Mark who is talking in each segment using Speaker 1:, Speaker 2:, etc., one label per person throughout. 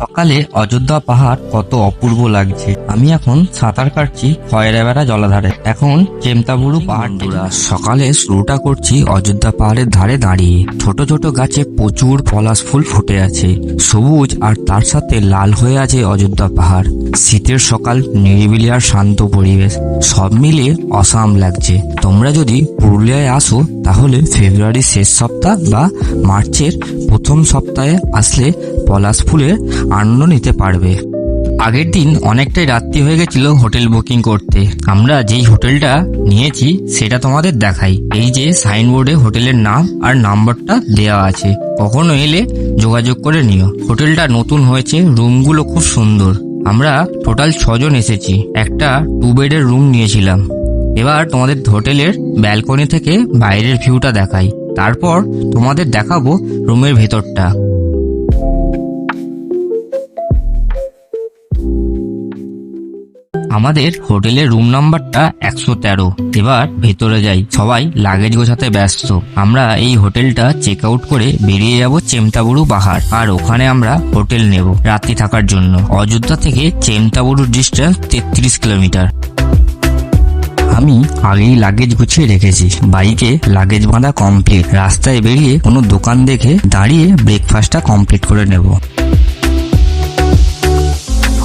Speaker 1: সকালে অযোধ্যা পাহাড় কত অপূর্ব লাগছে। আমি এখন সাঁতার কাটছি খয়রাবেড়া জলাধারে। এখন চেমতাবুরু পাহাড় সকালে শুরুটা করছি অযোধ্যা পাহাড়ের ধারে দাঁড়িয়ে। ছোট ছোট গাছে প্রচুর পলাশ ফুল ফুটে আছে। সবুজ আর তার সাথে লাল হয়ে আছে অযোধ্যা পাহাড়। শীতের সকাল, নিরিবিলি আর শান্ত পরিবেশ, সব মিলিয়ে অসাম লাগছে। তোমরা যদি পুরুলিয়ায় আসো, তাহলে ফেব্রুয়ারির শেষ সপ্তাহ বা মার্চের প্রথম সপ্তাহে আসলে পলাশ ফুলের আনন্দ নিতে পারবে। আগের দিন অনেকটাই রাত্রি হয়ে গেছিল হোটেল বুকিং করতে। আমরা যেই হোটেলটা নিয়েছি, সেটা তোমাদের দেখাই। এই যে সাইনবোর্ডে হোটেলের নাম আর নাম্বারটা দেওয়া আছে। কখনো এলে যোগাযোগ করে নিও। হোটেলটা নতুন হয়েছে, রুমগুলো খুব সুন্দর। আমরা টোটাল ছজন এসেছি। একটা টু বেডের রুম নিয়েছিলাম। এবার তোমাদের হোটেলের ব্যালকনি থেকে বাইরের ভিউটা দেখাই। তারপর তোমাদের দেখাবো রুমের ভেতরটা। আমাদের হোটেলের রুম নাম্বারটা একশো তেরো। এবার ভেতরে যাই। সবাই লাগেজ গোছাতে ব্যস্ত। আমরা এই হোটেলটা চেক আউট করে বেরিয়ে যাব চেমতাবুরু পাহাড়। আর ওখানে আমরা হোটেল নেব রাত্রি থাকার জন্য। অযোধ্যা থেকে চেমতাবুরু ডিস্টেন্স তেত্রিশ কিলোমিটার। আমি আগেই লাগেজ গুছিয়ে রেখেছি। বাইকে লাগেজ বাঁধা কমপ্লিট রাস্তায় বেরিয়ে কোনো দোকান দেখে দাঁড়িয়ে ব্রেকফাস্টটা কমপ্লিট করে নেব।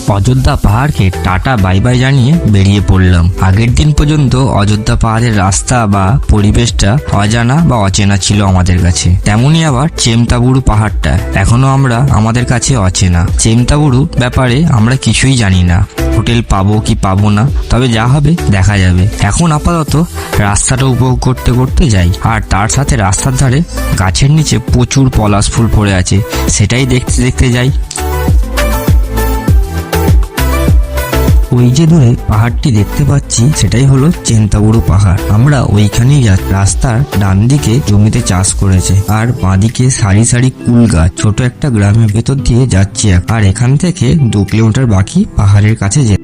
Speaker 1: অযোধ্যা পাহাড়কে টাটা বাই বাই জানিয়ে বেরিয়ে পড়লাম। আগের দিন পর্যন্ত অযোধ্যা পাহাড়ের রাস্তা বা পরিবেশটা অজানা বা অচেনা ছিল আমাদের কাছে। তেমনই আবার চেমতাবুরু পাহাড়টা এখনও আমরা আমাদের কাছে অচেনা। চেমতাবুরু ব্যাপারে আমরা কিছুই জানি না। হোটেল পাবো কি পাবো না, তবে যা হবে দেখা যাবে। এখন আপাতত রাস্তাটা উপভোগ করতে করতে যাই। আর তার সাথে রাস্তার ধারে গাছের নিচে প্রচুর পলাশ ফুল পড়ে আছে। সেটাই দেখতে দেখতে যাই। ওই যে দূরে পাহাড়টি দেখতে পাচ্ছি, সেটাই হলো চেন্তাবুরু পাহাড়। আমরা ওইখানেই রাস্তার ডান দিকে জমিতে চাষ করেছে, আর বাঁদিকে সারি সারি কুল গাছ। ছোট একটা গ্রামের ভেতর দিয়ে যাচ্ছি আর এখান থেকে দু কিলোমিটার বাকি পাহাড়ের কাছে যে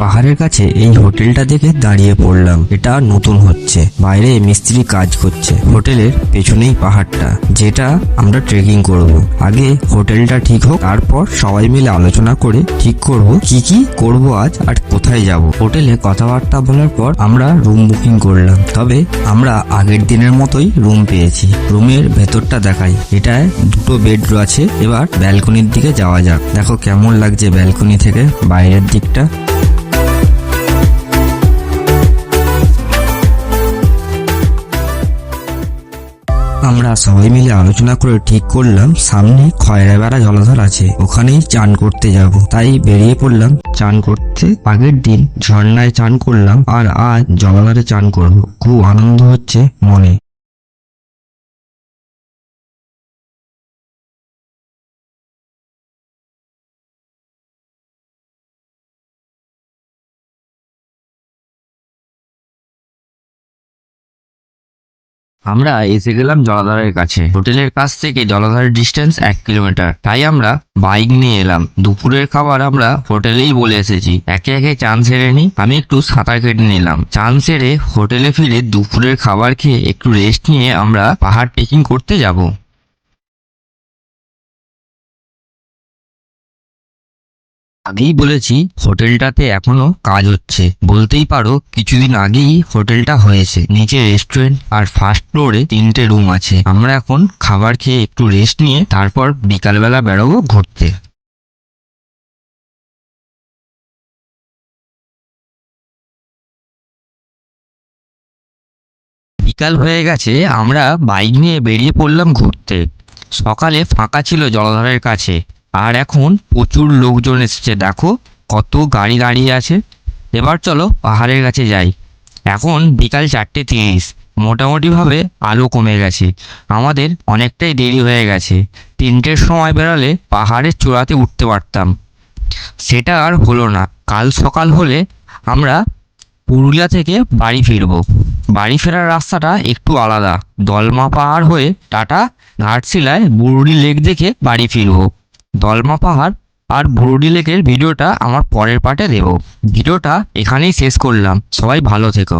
Speaker 1: পাহাড়ের কাছে এই হোটেলটা দেখে দাঁড়িয়ে পড়লাম। এটা নতুন হচ্ছে। বাইরে মিস্ত্রি কাজ করছে। হোটেলের পেছনেই পাহাড়টা, যেটা আমরা ট্রেকিং করব। আগে হোটেলটা ঠিক হোক, তারপর সবাই মিলে আলোচনা করে ঠিক করব কি কি করব আজ আর কোথায় যাব। হোটেলে কথাবার্তা বলার পর আমরা রুম বুকিং করলাম। তবে আমরা আগের দিনের মতোই রুম পেয়েছি। রুমের ভেতরটা দেখাই। এটায় দুটো বেড আছে। এবার ব্যালকনির দিকে যাওয়া যাক। দেখো কেমন লাগছে ব্যালকনি থেকে বাইরের দিকটা। আমরা সবাই মিলে আলোচনা করে ঠিক করলাম, সামনে খয়রাবেড়া জলাধার আছে, ওখানেই চান করতে যাব। তাই বেরিয়ে পড়লাম। চান করতে আগের দিন ঝর্ণায় চান করলাম, আর আজ জলাধারে চান করব। খুব আনন্দ হচ্ছে মনে। আমরা এসে গেলাম জলাধারের কাছে। হোটেলের কাছ থেকে জলাধারের ডিস্টেন্স এক কিলোমিটার তাই আমরা বাইক নিয়ে এলাম। দুপুরের খাবার আমরা হোটেলেই বলে এসেছি। একে একে চান সেরে নিই। আমি একটু সাঁতার কেটে নিলাম। চান সেরে হোটেলে ফিরে দুপুরের খাবার খেয়ে একটু রেস্ট নিয়ে আমরা পাহাড় ট্রেকিং করতে যাব। আগেই বলেছি, হোটেলটাতে এখনও কাজ হচ্ছে। বলতেই পারো, কিছুদিন আগেই হোটেলটা হয়েছে। নিচে রেস্টুরেন্ট আর ফার্স্ট ফ্লোরে তিনটে রুম আছে। আমরা এখন খাবার খেয়ে একটু রেস্ট নিয়ে তারপর বিকালবেলা বেরোবো ঘুরতে। বিকাল হয়ে গেছে, আমরা বাইক নিয়ে বেরিয়ে পড়লাম ঘুরতে। সকালে ফাঁকা ছিল জলাধারের কাছে। আর এখন প্রচুর লোকজন এসেছে, দেখো কত গাড়ি দাঁড়িয়ে আছে। এবার চলো পাহাড়ের কাছে যাই। এখন বিকাল চারটে তিরিশ, মোটামুটিভাবে আলো কমে গেছে। আমাদের অনেকটাই দেরি হয়ে গেছে। তিনটের সময় বেরোলে পাহাড়ের চূড়াতে উঠতে পারতাম। সেটা আর হলো না, কাল সকাল হলে আমরা পুরুলিয়া থেকে বাড়ি ফিরবো। বাড়ি ফেরার রাস্তাটা একটু আলাদা। দলমা পাহাড় হয়ে টাটা ঘাটশিলায় বুরুডি লেক দেখে বাড়ি ফিরবো। দলমা পাহাড় আর বুরুডি লেকের ভিডিওটা আমার পরের পার্টে দেব। ভিডিওটা এখানেই শেষ করলাম। সবাই ভালো থেকো।